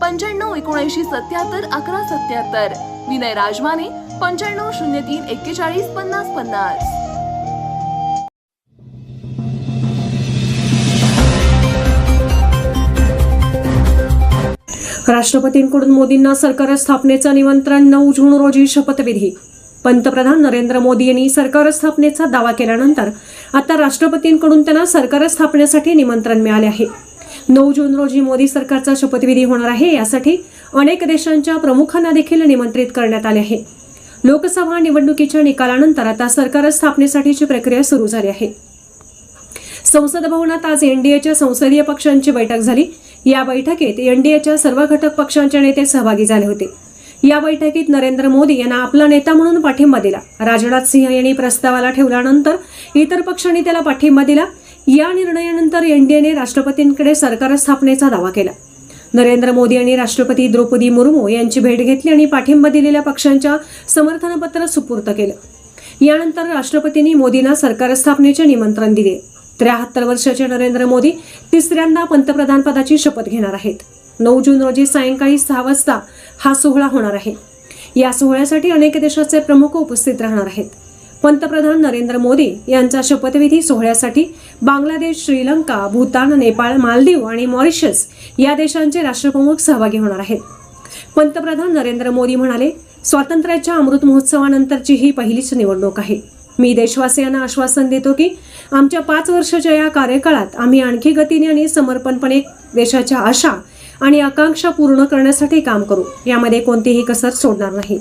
पंच्याण्णव एकोणऐंशी सत्याहत्तर अकरा सत्याहत्तर. विनय राजमाने पंच्याण्णव शून्य तीन एक्केचाळीस पन्नास पन्नास. राष्ट्रपतींकडून मोदींना सरकार स्थापनेचं निमंत्रण नऊ जून रोजी शपथविधी. पंतप्रधान नरेंद्र मोदी यांनी सरकार स्थापनेचा दावा केल्यानंतर आता राष्ट्रपतींकडून त्यांना सरकार स्थापनेसाठी निमंत्रण मिळाले आहे. नऊ जून रोजी मोदी सरकारचा शपथविधी होणार आहे यासाठी अनेक देशांच्या प्रमुखांना देखील निमंत्रित करण्यात आले आहे. लोकसभा निवडणुकीच्या निकालानंतर आता सरकार स्थापनेसाठीची प्रक्रिया सुरू झाली आहे. संसद भवनात आज एनडीएच्या संसदीय पक्षांची बैठक झाली. या बैठकीत एनडीएच्या सर्व घटक पक्षांचे नेते सहभागी झाले होते. या बैठकीत नरेंद्र मोदी यांना आपला नेता म्हणून पाठिंबा दिला. राजनाथ सिंह यांनी प्रस्तावाला ठेवल्यानंतर इतर पक्षांनी त्याला पाठिंबा दिला. या निर्णयानंतर एनडीएने राष्ट्रपतींकडे सरकार स्थापनेचा दावा केला. नरेंद्र मोदी यांनी राष्ट्रपती द्रौपदी मुर्मू यांची भेट घेतली आणि पाठिंबा दिलेल्या पक्षांच्या समर्थनपत्र सुपूर्त केलं. यानंतर राष्ट्रपतींनी मोदींना सरकार स्थापनेचे निमंत्रण दिले. त्र्याहत्तर वर्षाचे नरेंद्र मोदी तिसऱ्यांदा पंतप्रधान पदाची शपथ घेणार आहेत. नऊ जून रोजी सायंकाळी सहा वाजता हा सोहळा होणार आहे. या सोहळ्यासाठी अनेक देशाचे प्रमुख उपस्थित राहणार आहेत. पंतप्रधान नरेंद्र मोदी यांचा शपथविधी सोहळ्यासाठी बांगलादेश श्रीलंका भूतान नेपाळ मालदीव आणि मॉरिशस या देशांचे राष्ट्रप्रमुख सहभागी होणार आहेत. पंतप्रधान नरेंद्र मोदी म्हणाले स्वातंत्र्याच्या अमृत महोत्सवानंतरची ही पहिलीच निवडणूक आहे. मी देशवासियांना आश्वासन देतो की आमच्या पाच वर्षाच्या या कार्यकाळात आम्ही आणखी गतीने आणि समर्पणपणे देशाच्या आशा आणि आकांक्षा पूर्ण करण्यासाठी काम करू. यामध्ये कोणतीही कसर सोडणार नाही.